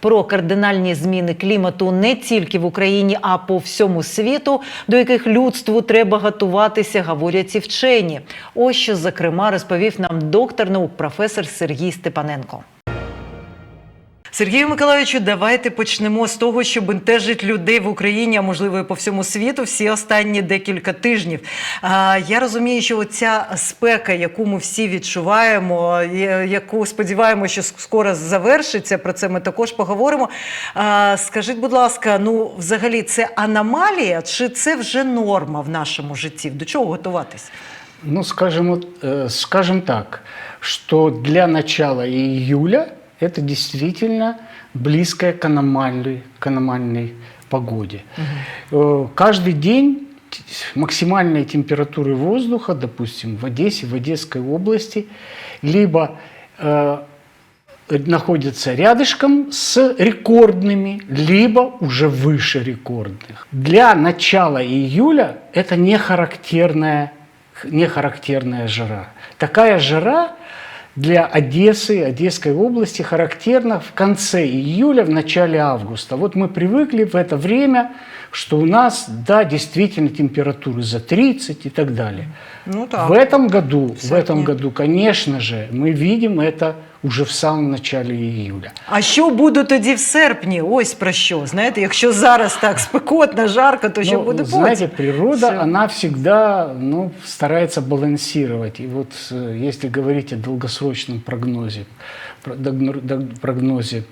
про кардинальні зміни клімату не тільки в Україні, а по всьому світу, до яких людству треба готуватися, говорять і вчені. Ось що зокрема розповів нам доктор наук професор Сергій Степаненко. Сергію Миколаївичу, давайте почнемо з того, що бентежить людей в Україні, а можливо і по всьому світу, всі останні декілька тижнів. А, я розумію, що ця спека, яку ми всі відчуваємо, яку сподіваємося, що скоро завершиться. Про це ми також поговоримо. А, скажіть, будь ласка, ну взагалі це аномалія чи це вже норма в нашому житті? До чого готуватись? Ну, скажем, э, скажем так, что для начала июля это действительно близкое к аномальной, к аномальной погоде. Э, Каждый день максимальные температуры воздуха, допустим, в Одессе, в Одесской области, либо э, находятся рядышком с рекордными, либо уже выше рекордных. Для начала июля это не характерная, не характерная жара. Такая жара для Одессы, Одесской области характерна в конце июля, в начале августа. Вот мы привыкли в это время, что у нас, да, действительно температуры за 30 и так далее. Ну В этом году, в Серпня. этом году, конечно же, мы видим это уже в самом начале июля. А що буде тоді в серпні? Ось про що. Знаєте, якщо зараз так спекотно, жарко, то що Ну, буде знаете, потім? природа, Всё. она всегда ну, старается балансировать. И вот э, если говорить о долгосрочном прогнозе, про- догно- дог- прогнозе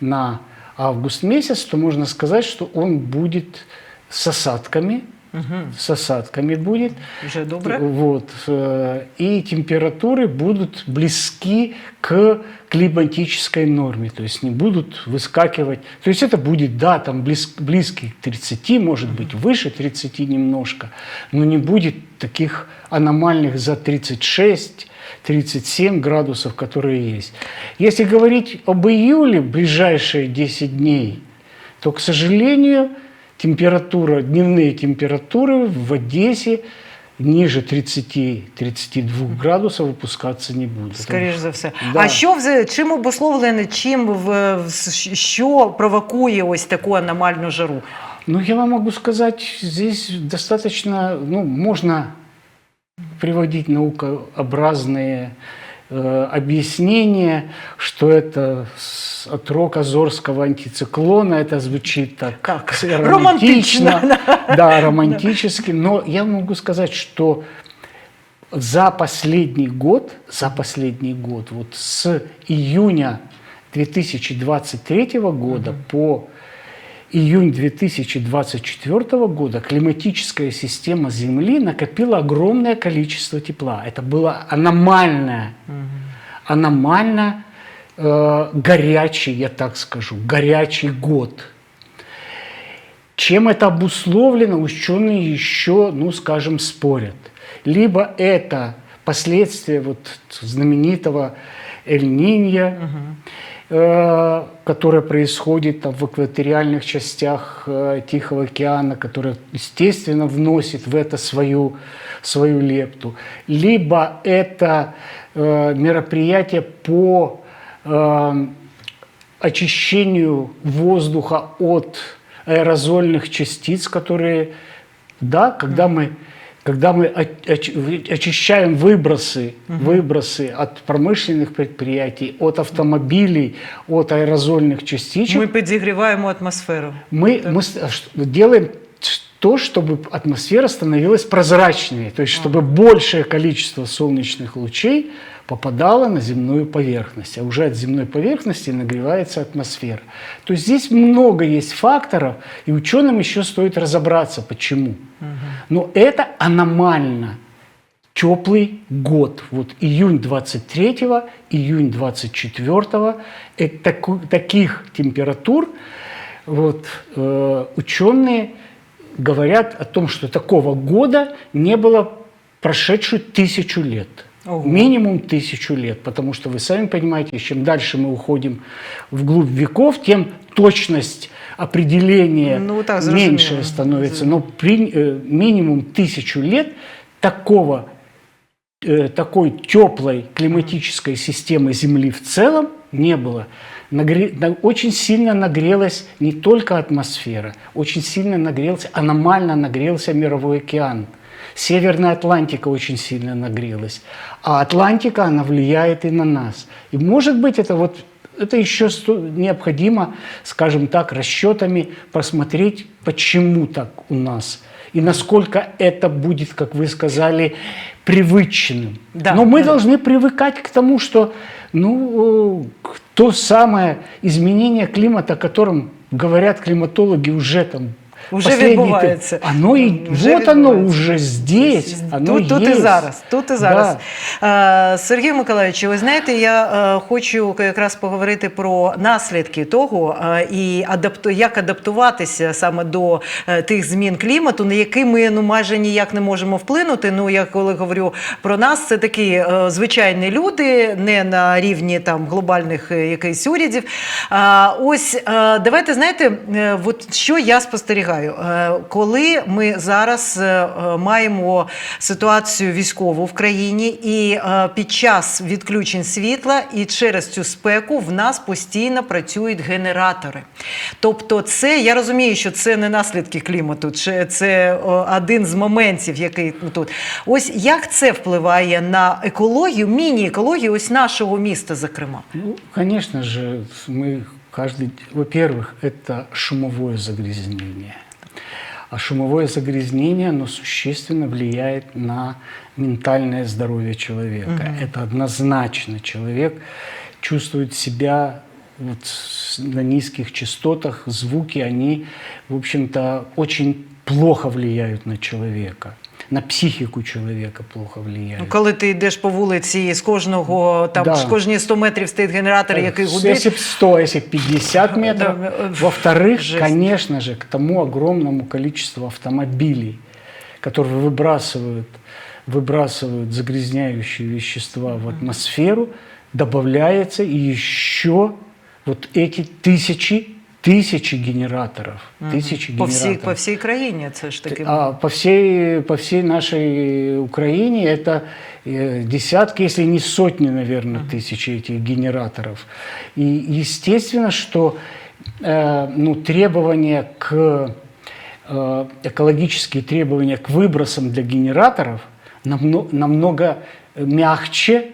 на август месяц, то можно сказать, что он будет с осадками, с осадками будет. Вже добре. Вот, э, и температуры будут близки к климатической норме, то есть не будут выскакивать. То есть это будет, да, там близ, близкий к 30, может быть, выше 30 немножко, но не будет таких аномальных за 36, 37 градусов, которые есть. Если говорить об июле, ближайшие 10 дней, то, к сожалению, температура, дневные температуры в Одессе ниже 30-32 градусов выпускаться не будут. Скоріш за все. Да. А що чим обусловлене, чим в, в- що провокує ось таку аномальну жару? Ну, я вам могу сказать, здесь достаточно, ну, можно приводить наукообразные э, объяснения, что это от рока Зорского антициклона, это звучит так, романтично, романтично, да, романтически, но я могу сказать, что за последний год, за последний год, вот с июня 2023 года по июнь 2024 года климатическая система Земли накопила огромное количество тепла. Это было аномальное, аномально э, горячий, я так скажу, горячий год. Чем это обусловлено, ученые еще, ну, скажем, спорят. Либо это последствия вот знаменитого Эль-Нинья, э, которое происходит там, в экваториальных частях э, Тихого океана, которое, естественно, вносит в это свою, свою лепту. Либо это э, мероприятие по э, очищению воздуха от аэрозольных частиц, которые, да, когда мы, когда мы о- оч- очищаем выбросы, выбросы от промышленных предприятий, от автомобилей, от аэрозольных частичек, Ми підігріваємо атмосферу. мы, мы с- ш- делаем то, чтобы атмосфера становилась прозрачнее, то есть чтобы большее количество солнечных лучей попадало на земную поверхность, а уже от земной поверхности нагревается атмосфера. То есть здесь много есть факторов, и ученым еще стоит разобраться, почему. Но это аномально теплый год. Вот июнь 23, июнь 24, это таких температур вот, э, ученые говорят о том, что такого года не было прошедшую тысячу лет. Ого. Минимум тысячу лет, потому что вы сами понимаете, чем дальше мы уходим вглубь веков, тем точность определения Ну, так, меньше становится. Но при- э, минимум тысячу лет такого э, такой теплой климатической системы Земли в целом не было. Нагре- на- очень сильно нагрелась не только атмосфера, очень сильно нагрелся, аномально нагрелся мировой океан. Северная Атлантика очень сильно нагрелась, а Атлантика, она влияет и на нас. И может быть это вот это еще необходимо, скажем так, расчетами просмотреть, почему так у нас и насколько это будет, как вы сказали, привычным. Да, Но мы да. должны привыкать к тому, что ну, то самое изменение климата, о котором говорят климатологи уже там Уже відбувається. ты- Оно и Вже вот оно уже здесь, оно тут, тут і зараз. Тут і зараз. Да. Сергій Миколаївич, ви знаєте, я е, хочу якраз поговорити про наслідки того е, і адапту, як адаптуватися саме до е, тих змін клімату, на які ми ну майже ніяк не можемо вплинути. Ну я коли говорю про нас, це такі звичайні люди, не на рівні там глобальних якихось урядів. А, ось давайте знаєте, от що я спостерігаю, Е, коли ми зараз е, е, маємо ситуацію військову в країні, і е, під час відключень світла і через цю спеку в нас постійно працюють генератори. Тобто, це я розумію, що це не наслідки клімату, чи це о, один з моментів, який ну, тут. Ось як це впливає на екологію, міні-екологію ось нашого міста, зокрема. Ну, конечно же, мы каждый... Во-первых, это шумовое загрязнение. А шумовое загрязнение, оно существенно влияет на ментальное здоровье человека. Это однозначно. Человек чувствует себя вот на низких частотах, звуки, они, в общем-то, очень плохо влияют на человека. На психику человека плохо влияют. Ну, коли ти йдеш по вулиці, і з кожного там Да. з кожні 100 метрів стоїть генератор, який С- гудить. Если б 100, если б 50 метров. Да, э, Во-вторых, жесть. конечно же, к тому огромному количеству автомобилей, которые выбрасывают, выбрасывают загрязняющие вещества в атмосферу, добавляется еще вот эти тысячи, тысячи генераторов. Тысячи По всій, генераторов. по всій країні це ж таки. А по всей, по всей нашей Украине это э, десятки, если не сотни, наверное, тысяч этих генераторов. И естественно, что э, ну, требования к э, экологические требования к выбросам для генераторов намного, намного мягче,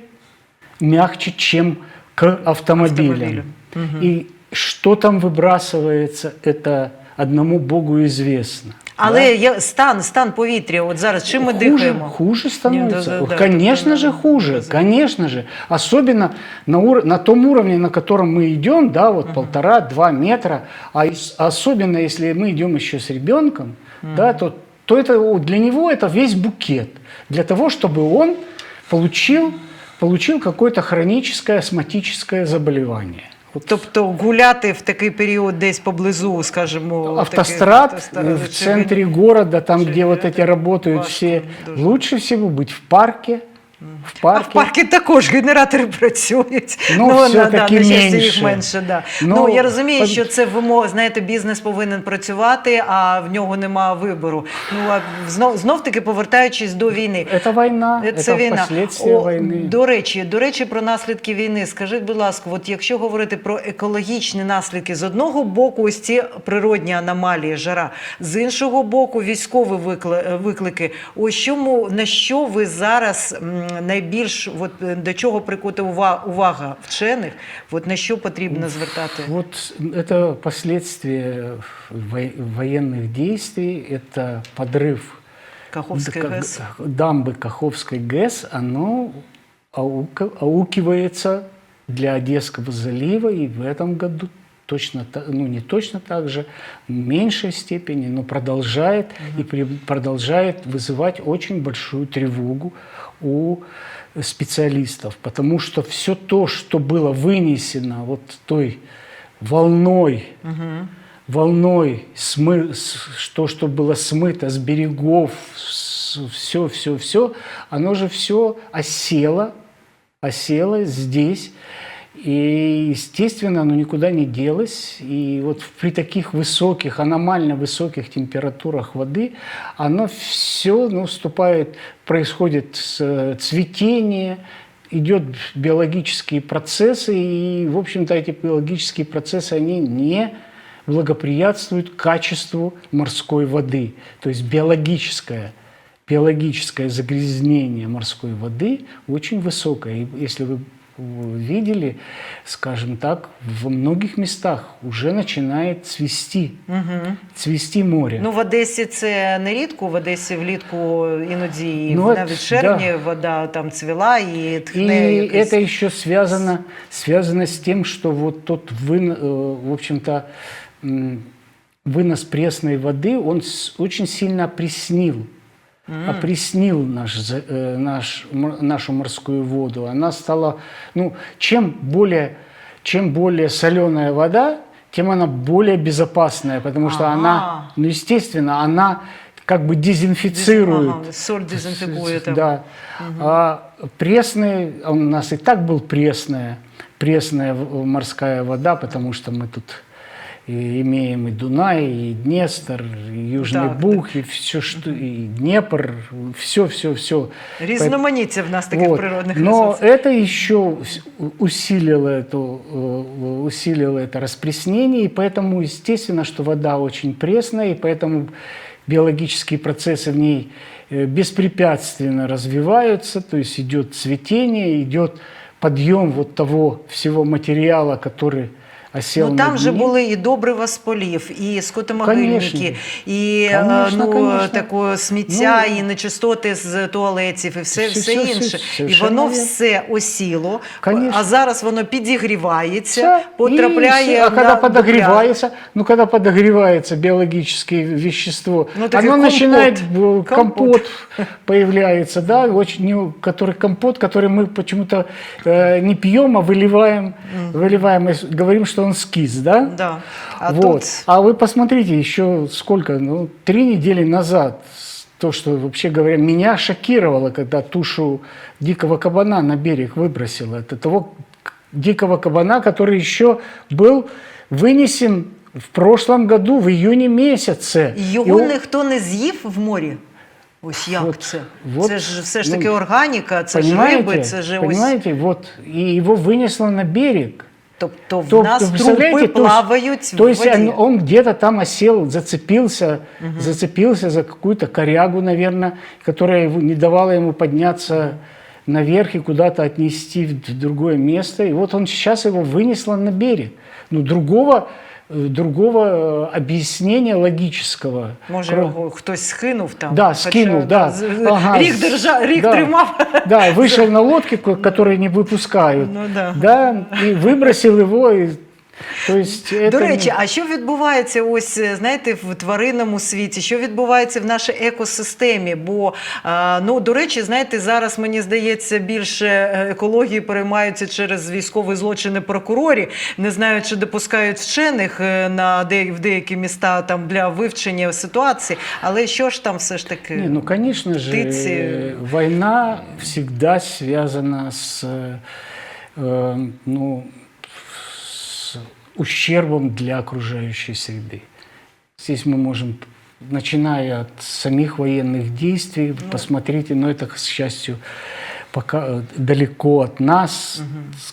мягче, чем к автомобилям. Автомобилям. И что там выбрасывается, это одному Богу известно. Але є стан, стан повітря. От зараз чим ми хуже, дихаємо? хуже становится. да, да, да, конечно да, же да, хуже, да. конечно же. Особенно на, ур- на том уровне, на котором мы идем, да, вот полтора-два метра, а ес- особенно если мы идем еще с ребенком, да, то, то это о, для него это весь букет. Для того, чтобы он получил, получил какое-то хроническое астматическое заболевание. Вот Тобто гуляти в такий період десь поблизу, скажімо, автострад таких автостра- в чи центре города, там, где вот эти это работают важко все, дуже. лучше всего быть в парке. В А парке. в парку також генератори працюють. Ну, на- все-таки на щастя, їх менше. менше. Да. Ну, Ну, я розумію, пон- що це вимога, знаєте, бізнес повинен працювати, а в нього нема вибору. Ну, а знов, знов таки повертаючись до війни. Это война, Це это війна. последствия О, войны. До речі, до речі, про наслідки війни. Скажіть, будь ласка, от якщо говорити про екологічні наслідки, з одного боку, ось ці природні аномалії, жара, з іншого боку, військові викли- виклики. Ось чому на що ви зараз м, Найбільш от, до чого прикута ува- увага вчених? От на що потрібно звертати? Вот это последствия во- военных действий, это подрыв Каховський д- ГЕС. дамбы Каховской ГЭС, оно аукивается для Одесского залива, и в этом году точно, ну не точно так же, в меньшей степени, но продолжает и при- продолжает вызывать очень большую тревогу у специалистов, потому что все то, что было вынесено вот той волной, волной, смы, то, что было смыто с берегов, все, все, все, оно же все осело, осело здесь. И, естественно, оно никуда не делось. И вот при таких высоких, аномально высоких температурах воды, оно все наступает, происходит с- цветение, идет биологические процессы, и, в общем-то, эти биологические процессы, они не благоприятствуют качеству морской воды. То есть биологическое, биологическое загрязнение морской воды очень высокое. И если вы видели, скажем так, во многих местах уже начинает цвести, цвести море. Ну, в Одесі це не рідко, в Одесі влітку іноді і Ну, от, навіть в червні да. вода там цвіла і тхне И якийсь- это еще связано, связано с тем, что вот тот вын, э, в общем-то, м, вынос пресной воды, он с- очень сильно опреснил. Опреснил наш, за- э, наш, м- нашу морскую воду. Она стала, ну, чем более, чем более соленая вода, тем она более безопасная, потому что Ага. она, ну, естественно, она как бы дезинфицирует. Ага, соль дезінфікує там. Да. А пресный, а у нас и так был пресная, пресная в- морская вода, потому что мы тут и имеем и Дунай, и Днестр, и Южный Так, Буг, и все, что, и Днепр, все, все, все. Різноманіття в нас таких природних Но ресурсів. это еще с- усилило, эту, э, усилило это распреснение, и поэтому естественно, что вода очень пресная, и поэтому биологические процессы в ней э, беспрепятственно развиваются, то есть идет цветение, идет подъем вот того всего материала, который осел Ну на там же дне. були і добрива з полів, і скотомогильники, Конечно. і е, Конечно, ну, конечно. такого сміття, Ну, і нечистоти з туалетів, і все, все- все, все- інше. все- і совершенно воно вірно. все осіло, Конечно. а зараз воно підігрівається, Всё. потрапляє И всё. А на когда до подогревается, ну когда подогревается биологическое вещество, Ну, так и оно компот. начинает э, Компот. компот, появляется, да, очень не- который компот, который мы почему-то э, не пьем, а выливаем, выливаем, и с- говорим, что он скис, да? пляж. Да. А вот. тут А вы посмотрите, еще сколько, ну, три недели назад, с- то, что, вообще говоря, меня шокировало, когда тушу дикого кабана на берег выбросило. Это того к- дикого кабана, который еще был вынесен в прошлом году, в июне месяце. і И його он- ніхто не з'їв в морі. Ось як Вот, це? вот, це ж все ж ну, таки органіка, це ж понимаете, риби, це ж ось. понимаете, вот, и его вынесло на берег. Тобто в То- нас то, трупи то есть- плавають То есть он, он где-то там осел, зацепился, зацепился за какую-то корягу, наверное, которая не давала ему подняться наверх и куда-то отнести в другое место. И вот он сейчас его вынесло на берег. Ну, другого, другого э, объяснения логического. Може, кро- його хтось скинув там. Да, скинул, да. Ага, Рік, держа, рік да. тримав. Да, вышел на лодке, ко- которые не выпускают. Ну да. Да, и выбросил его. И, то есть это До не- речі, а що відбувається ось е, знаєте в тваринному світі? Що відбувається в нашій екосистемі? Бо а, ну до речі, знаєте, зараз мені здається більше е, екології переймаються через військові злочини прокурорі, не знаю, чи допускають вчених е, на де, в деякі міста там для вивчення ситуації. Але що ж там все ж таки? Не, ну, конечно же, птицы. э, война всегда связана с, э, э, ну, с ущербом для окружающей среды. Здесь мы можем, начиная от самих военных действий, посмотрите, но это, к счастью, пока э, далеко от нас,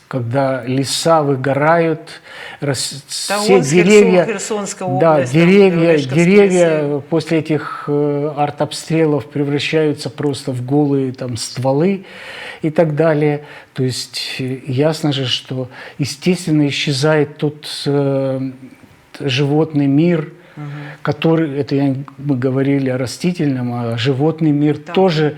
когда леса выгорают, рас- все Херсон- деревья, Херсонская да, область, деревья, деревья леса. после этих э, артобстрелов превращаются просто в голые там стволы и так далее. То есть э, ясно же, что естественно исчезает тот э, животный мир, который, это мы говорили о растительном, а животный мир Да. тоже,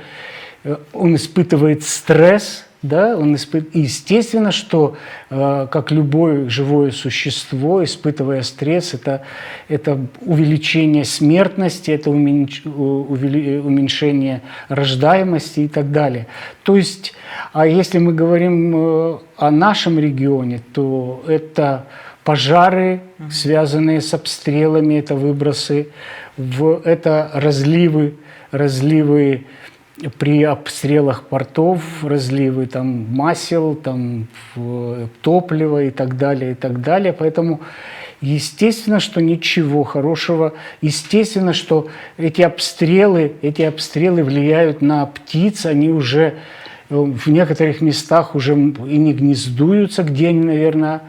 э, он испытывает стресс, да, он испыт... Естественно, что э, как любое живое существо, испытывая стресс, это, это увеличение смертности, это уменьш- уменьшение рождаемости и так далее. То есть, а если мы говорим э, о нашем регионе, то это пожары, связанные с обстрелами, это выбросы, в, это разливы, разливы при обстрелах портов, разливы там масел, там в- топлива и так далее, и так далее. Поэтому естественно, что ничего хорошего. Естественно, что эти обстрелы, эти обстрелы влияют на птиц, они уже э, в некоторых местах уже и не гнездуются, где они, наверное,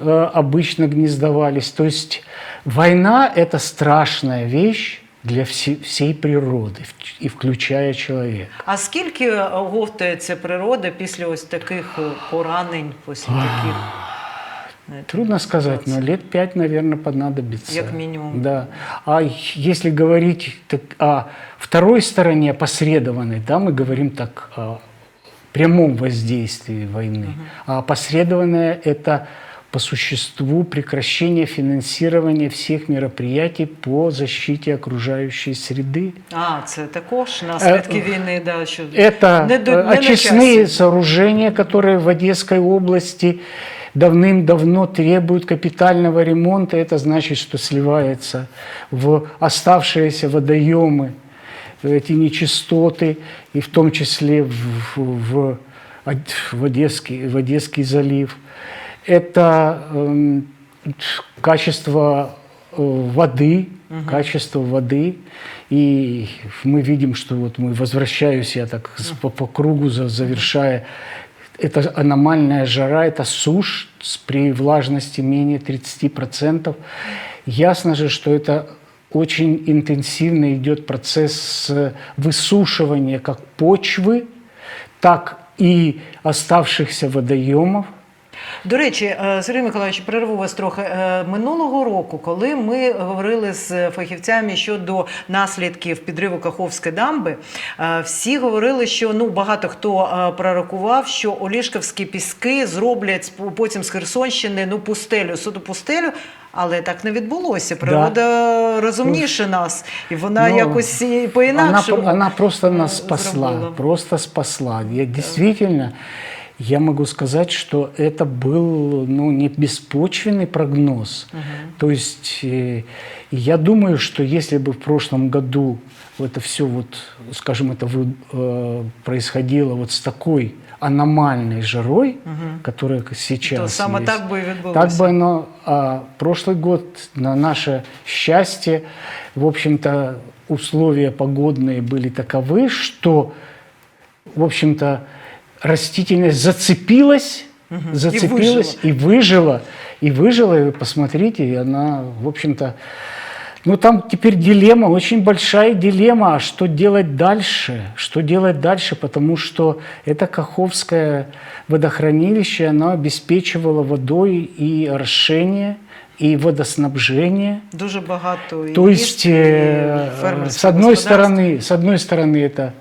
э, обычно гнездовались. То есть война – это страшная вещь для все- всей природы, в- и включая человека. А скільки оговтується природа після ось таких е, поранень, після таких? знаєте, Трудно сказать, ситуацій? но лет пять, наверное, понадобится. Как минимум. Да. А если говорить так, о второй стороне, опосредованной, да, мы говорим так о прямом воздействии войны. А опосредованное – это по существу прекращение финансирования всех мероприятий по защите окружающей среды. А, це також наслідки війни, да, що Это не до- э, не на очистные часі. сооружения, которые в Одесской области давным-давно требуют капитального ремонта. Это значит, что сливается в оставшиеся водоемы эти нечистоты, и в том числе в, в, Од- в Одесский, в Одесский залив. Это эм, качество э, воды, качество воды. И мы видим, что вот мы возвращаюсь, я так по, по кругу за- завершая, это аномальная жара, это сушь при влажности менее 30%. Ясно же, что это очень интенсивно идет процесс высушивания как почвы, так и оставшихся водоемов. До речі, е, Сергій Миколаївич, перерву вас трохи. Е, Минулого року, коли ми говорили з фахівцями щодо наслідків підриву Каховської дамби, е, всі говорили, що ну багато хто пророкував, що Олішківські піски зроблять потім з Херсонщини ну пустелю, суто пустелю. Але так не відбулося. Природа розумніше нас, і вона Ну, якось і Она, по-інакшому. про- она просто нас спасла, зробила. просто спасла. Я действительно, я могу сказать, что это был ну, не беспочвенный прогноз. То есть э, я думаю, что если бы в прошлом году это все вот, скажем, это вы- э, происходило вот с такой аномальной жарой, которая сейчас То саме есть, так би і відбулося. так бы оно, а прошлый год, на наше счастье, в общем-то, условия погодные были таковы, что, в общем-то, растительность зацепилась, зацепилась и выжила. и выжила. И вы посмотрите, и она, в общем-то, ну там теперь дилемма, очень большая дилемма, а что делать дальше? Что делать дальше? Потому что это Каховское водохранилище, оно обеспечивало водой и орошение, и водоснабжение. Дуже багато і То есть, міст, і э, фермерських с одной господарств. стороны, с одной стороны это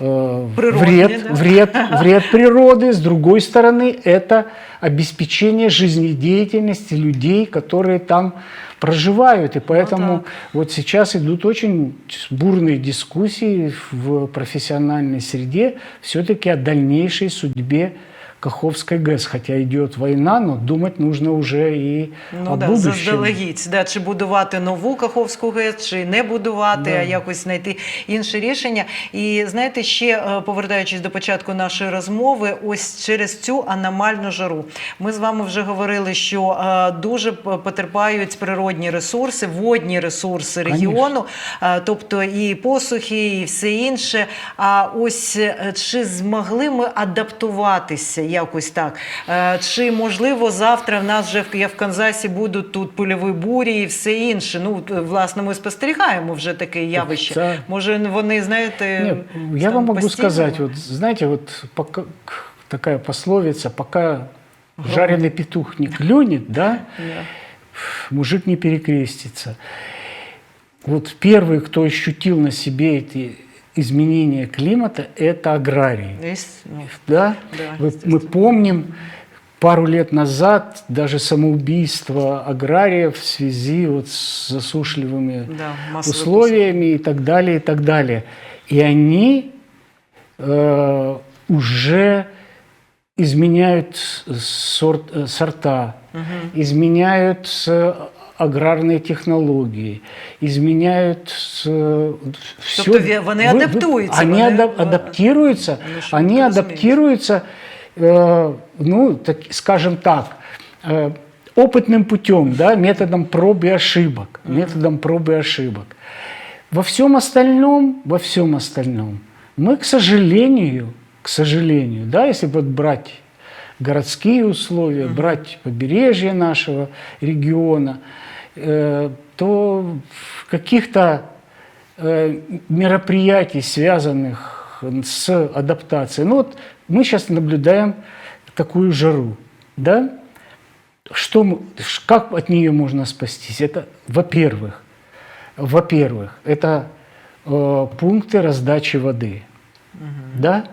э, Природные, вред, да. вред, вред природы, с другой стороны это обеспечение жизнедеятельности людей, которые там проживают. И поэтому так. вот сейчас идут очень бурные дискуссии в профессиональной среде все-таки о дальнейшей судьбе Каховской ГЭС. Хотя идет война, но думать нужно уже и Ну о да, будущем. заздалегідь, да, чи будувати нову Каховську ГЕС, чи не будувати, а якось знайти інше рішення. І знаєте, ще е, повертаючись до початку нашої розмови, ось через цю аномальну жару. Ми з вами вже говорили, що е, дуже потерпають природні ресурси, водні ресурси регіону, е, тобто і посухи, і все інше. А ось е, чи змогли ми адаптуватися якось так? Е, Чи можливо завтра в нас вже в- в Канзасі будуть тут польові бурі і все інше? Ну, от, власне, ми спостерігаємо вже таке явище. Це- Може, вони, знаєте, Нет, я там вам могу постійно? сказать, вот знаете, вот пока, к- такая пословица, пока жареный петух не клюнет, да, Да. мужик не перекрестится. Вот первый, кто ощутил на себе эти изменения климата, это аграрии. Есть, ну, Да? Да, Вы- мы помним пару лет назад даже самоубийство аграриев в связи вот с засушливыми Да, условиями и так далее, и так далее. И они э, уже изменяют сорт, э, сорта, изменяют э, аграрные технологии, изменяют все. Тобто ві- вони адаптуються, Они вони, ада- е, адаптируются, Ну, адаптируются, э, ну, так, скажем так, э, опытным путем, да, методом проб и ошибок, методом проб и ошибок. Во всем остальном, во всем остальном, мы, к сожалению, к сожалению, да, если вот брать городские условия, брать побережье нашего региона, э, то в каких-то э, мероприятий, связанных с адаптацией, ну вот мы сейчас наблюдаем такую жару, да, что, как от нее можно спастись? Это, во-первых, во-первых, это э, пункты раздачи воды, да,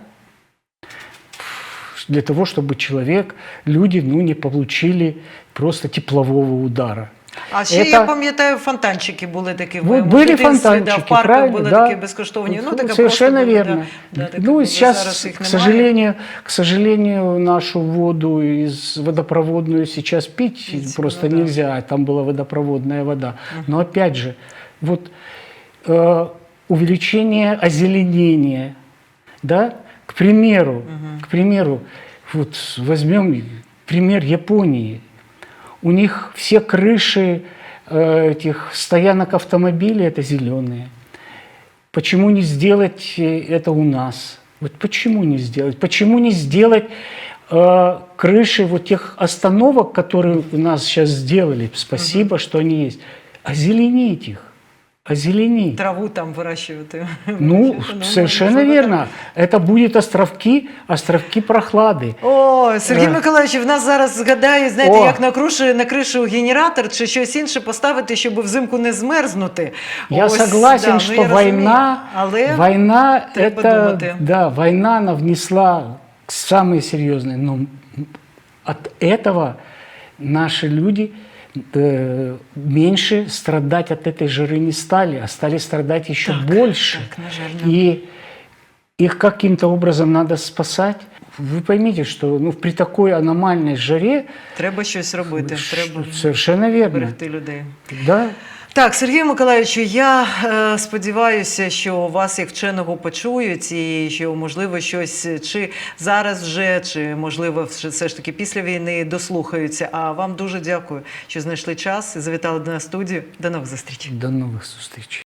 для того, чтобы человек, люди, ну, не получили просто теплового удара. А ще Это- я пам'ятаю, фонтанчики були такі в Вот моєму были дитинстві, да, фонтанчики, в парках правильно, були да. такі безкоштовні. Ну, Вот, таке совершенно просто були, верно. Да, да, таке ну, було. сейчас, Зараз їх к немає. сожалению, к сожалению, нашу воду из водопроводную сейчас пить Пить, просто ну да. нельзя. Там была водопроводная вода. Но опять же, вот э, увеличение озеленения, да, к примеру, к примеру, вот возьмем пример Японии. у них все крыши э, этих стоянок автомобилей это зеленые. Почему не сделать э, это у нас? Вот почему не сделать? Почему не сделать э, крыши вот тех остановок, которые у нас сейчас сделали? Спасибо, что они есть. Озеленить их Озеленить. Траву там вирощувати. Ну, Вирощувати, совершенно можливо, верно. Это будет островки, островки прохлады. О, Сергій Е. Миколаївич, в нас зараз згадаю, знаєте, О. як на кришу, на кришу генератор чи щось інше поставити, щоб взимку не змерзнути. Я Ось, согласен, да, ну, что я розумію. война, але война треба это, думати. да, война она внесла самые серьезные, но от этого наши люди э, меньше страдать от этой жары не стали, а стали страдать еще больше. так, жаль, да. И их каким-то образом надо спасать. Вы поймите, что ну, при такой аномальной жаре треба щось робити, треба совершенно верно. берегти людей. Да, Так, Сергію Миколаївичу, я е, сподіваюся, що вас як вченого почують, і що можливо щось чи зараз вже, чи можливо все ж таки після війни дослухаються. А вам дуже дякую, що знайшли час і завітали до нас студію. До нових зустрічей. до нових встреч.